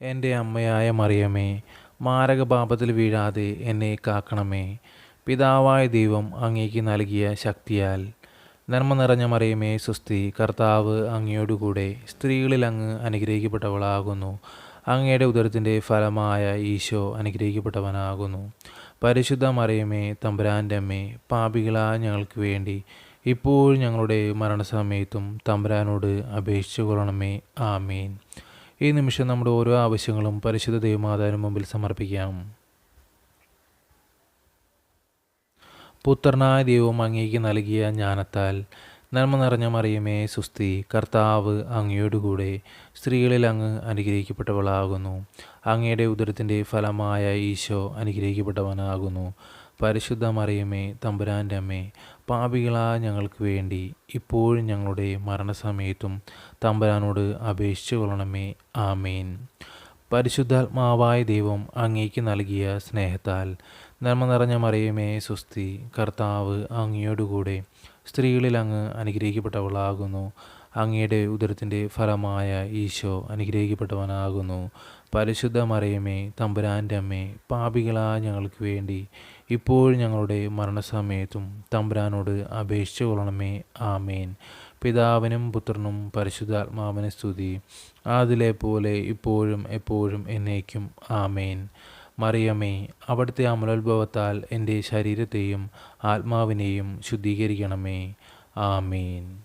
എന്റെ അമ്മയായ മറിയമേ മാരകപാപത്തിൽ വീഴാതെ എന്നെ കാക്കണമേ. പിതാവായ ദൈവം അങ്ങേക്ക് നൽകിയ ശക്തിയാൽ. നന്മ നിറഞ്ഞ മറിയമേ സുസ്തി കർത്താവ് അങ്ങയോടുകൂടെ സ്ത്രീകളിൽ അങ്ങ് അനുഗ്രഹിക്കപ്പെട്ടവളാകുന്നു. അങ്ങയുടെ ഉദരത്തിന്റെ ഫലമായ ഈശോ അനുഗ്രഹിക്കപ്പെട്ടവനാകുന്നു. പരിശുദ്ധ മറിയമേ തമ്പുരാന്റെ അമ്മേ പാപികളാ ഞങ്ങൾക്ക് വേണ്ടി ഇപ്പോഴും ഞങ്ങളുടെ മരണസമയത്തും തമ്പുരാനോട് അപേക്ഷിച്ചു കൊള്ളണമേ ആമീൻ. ഈ നിമിഷം നമ്മുടെ ഓരോ ആവശ്യങ്ങളും പരിശുദ്ധ ദൈവമാതാവിന് മുമ്പിൽ സമർപ്പിക്കാം. പുത്രനായ ദൈവം അങ്ങേക്ക് നൽകിയ ജ്ഞാനത്താൽ നന്മ നിറഞ്ഞ മറിയമേ സുസ്തി കർത്താവ് അങ്ങയോടുകൂടെ സ്ത്രീകളിൽ അങ്ങ് അനുഗ്രഹിക്കപ്പെട്ടവളാകുന്നു. അങ്ങയുടെ ഉദരത്തിന്റെ ഫലമായ ഈശോ അനുഗ്രഹിക്കപ്പെട്ടവനാകുന്നു. പരിശുദ്ധ മറിയമേ തമ്പുരാന്റെ അമ്മേ പാപികളായ ഞങ്ങൾക്ക് വേണ്ടി ഇപ്പോഴും ഞങ്ങളുടെ മരണസമയത്തും തമ്പുരാനോട് അപേക്ഷിച്ചു കൊള്ളണമേ. ആമേൻ. പരിശുദ്ധാത്മാവായ ദൈവം അങ്ങേക്ക് നൽകിയ സ്നേഹത്താൽ നന്മ നിറഞ്ഞ മറിയമേ സുസ്തി കർത്താവ് അങ്ങയോടുകൂടെ സ്ത്രീകളിൽ അങ്ങ് അനുഗ്രഹിക്കപ്പെട്ടവളാകുന്നു. അങ്ങയുടെ ഉദരത്തിന്റെ ഫലമായ ഈശോ അനുഗ്രഹിക്കപ്പെട്ടവനാകുന്നു. പരിശുദ്ധ മറിയമേ തമ്പുരാന്റെ അമ്മേ പാപികളായ ഞങ്ങൾക്ക് വേണ്ടി ഇപ്പോഴും ഞങ്ങളുടെ മരണസമയത്തും തമ്പുരാനോട് അപേക്ഷിച്ചു കൊള്ളണമേ. ആമേൻ. പിതാവിനും പുത്രനും പരിശുദ്ധാത്മാവിനെ സ്തുതി. അതിലെ പോലെ ഇപ്പോഴും എപ്പോഴും എന്നേക്കും. ആമേൻ. മറിയമേ അവിടുത്തെ അമലോത്ഭവത്താൽ എന്റെ ശരീരത്തെയും ആത്മാവിനെയും ശുദ്ധീകരിക്കണമേ. ആമേൻ.